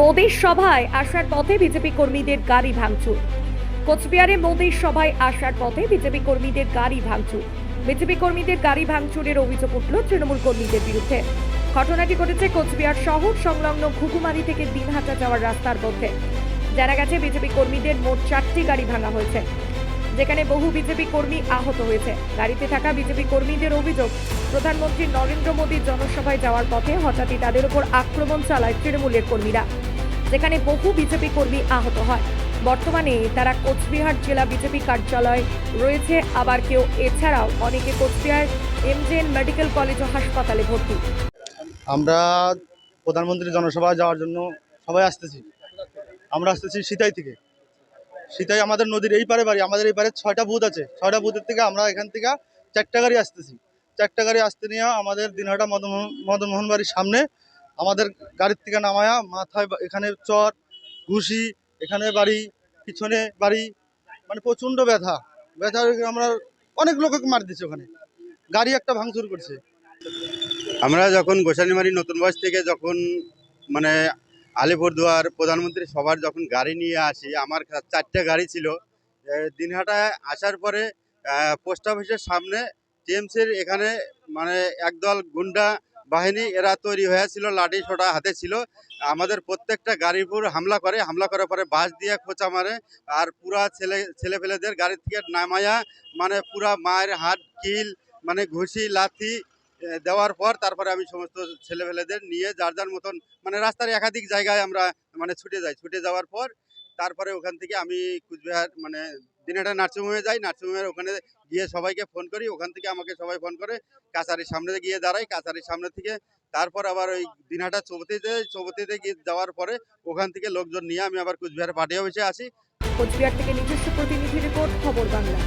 মোদির সভায় আসার পথে বিজেপি কর্মীদের গাড়ি ভাঙচুর। কোচবিহারে মোদির সভায় আসার পথে বিজেপি কর্মীদের গাড়ি ভাঙচুর। বিজেপি কর্মীদের গাড়ি ভাঙচুরের অভিযোগ উঠল তৃণমূল কর্মীদের বিরুদ্ধে। ঘটনাটি ঘটেছে কোচবিহার শহর সংলগ্ন ঘুঘুমারি থেকে দিনহাটা যাওয়ার রাস্তার মধ্যে। জানা গেছে, বিজেপি কর্মীদের মোট চারটি গাড়ি ভাঙা হয়েছে। যেখানে বহু বিজেপি কর্মী আহত হয়েছে। গাড়িতে থাকা বিজেপি কর্মীদের অভিযোগ, প্রধানমন্ত্রী নরেন্দ্র মোদীর জনসভায় যাওয়ার পথে হঠাৎই তাদের উপর আক্রমণ চালায় তৃণমূলের কর্মীরা, যেখানে বহু বিজেপি কর্মী আহত হয়। বর্তমানে তারা কোচবিহার জেলা বিজেপি কার্যালয় রয়েছে, আবার কেউ এছাড়াও অনেকে কোচবিহার এমজেএন মেডিকেল কলেজ ও হাসপাতালে ভর্তি। আমরা প্রধানমন্ত্রী জনসভায় যাওয়ার জন্য সবাই আসতেছি। আমরা আসতেছি সিতাই থেকে। সিতাই আমাদের নদীর এই পারে বাড়ি, আমাদের এই পারে ছয়টা বুথ আছে। ছয়টা বুথের থেকে আমরা এখান থেকে চারটা গাড়ি আসতেছি। চারটা গাড়ি আসতে নিয়ে আমাদের দিনহাটা মদনমোহন মদনমোহন বাড়ির সামনে আমাদের গাড়ির থেকে নামায়া মাথায় এখানে চর, ঘুষি, এখানে বাড়ি, পিছনে বাড়ি মানে প্রচণ্ড ব্যথা। ব্যথা আমরা অনেক লোককে মার দিচ্ছে ওখানে। গাড়ি একটা ভাঙচুর করছে। আমরা যখন গোসানিমারি নতুন বয়স থেকে যখন মানে আলিপুরদুয়ার প্রধানমন্ত্রী সবার যখন গাড়ি নিয়ে আসি, আমার চারটে গাড়ি ছিল। দিনহাটায় আসার পরে পোস্ট অফিসের সামনে টিএমসির এখানে মানে একদল গুন্ডা বাহিনী এরা তৈরি হয়েছিল, লাঠি ছোটা হাতে ছিল। আমাদের প্রত্যেকটা গাড়ির উপর হামলা করে, হামলা করার পরে বাস দিয়ে খোঁচা মারে আর পুরা ছেলে, ছেলেপেলেদের গাড়ি থেকে নামায়া মানে পুরা মায়ের হাত, কিল মানে ঘুষি, লাথি দেওয়ার পর তারপরে আমি সমস্ত ছেলেপেলেদের নিয়ে যার যার মতন মানে রাস্তার একাধিক জায়গায় আমরা মানে ছুটে যাই। ছুটে যাওয়ার পর তারপরে ওখান থেকে আমি কুচবিহার মানে দিনাটা নার্সিংহোমে যাই। নার্সিংহোমের ওখানে গিয়ে সবাইকে ফোন করি। ওখান থেকে আমাকে সবাই ফোন করে। কাছারির সামনে গিয়ে দাঁড়াই। কাছারির সামনে থেকে তারপর আবার ওই দিনহাটা চৌবতিতে চৌবতিতে গিয়ে যাওয়ার পরে ওখান থেকে লোকজন নিয়ে আমি আবার কুচবিহার পার্টি অফিসে আসি। কোচবিহার থেকে নিজস্ব প্রতিনিধি রিপোর্ট, খবর বাংলা।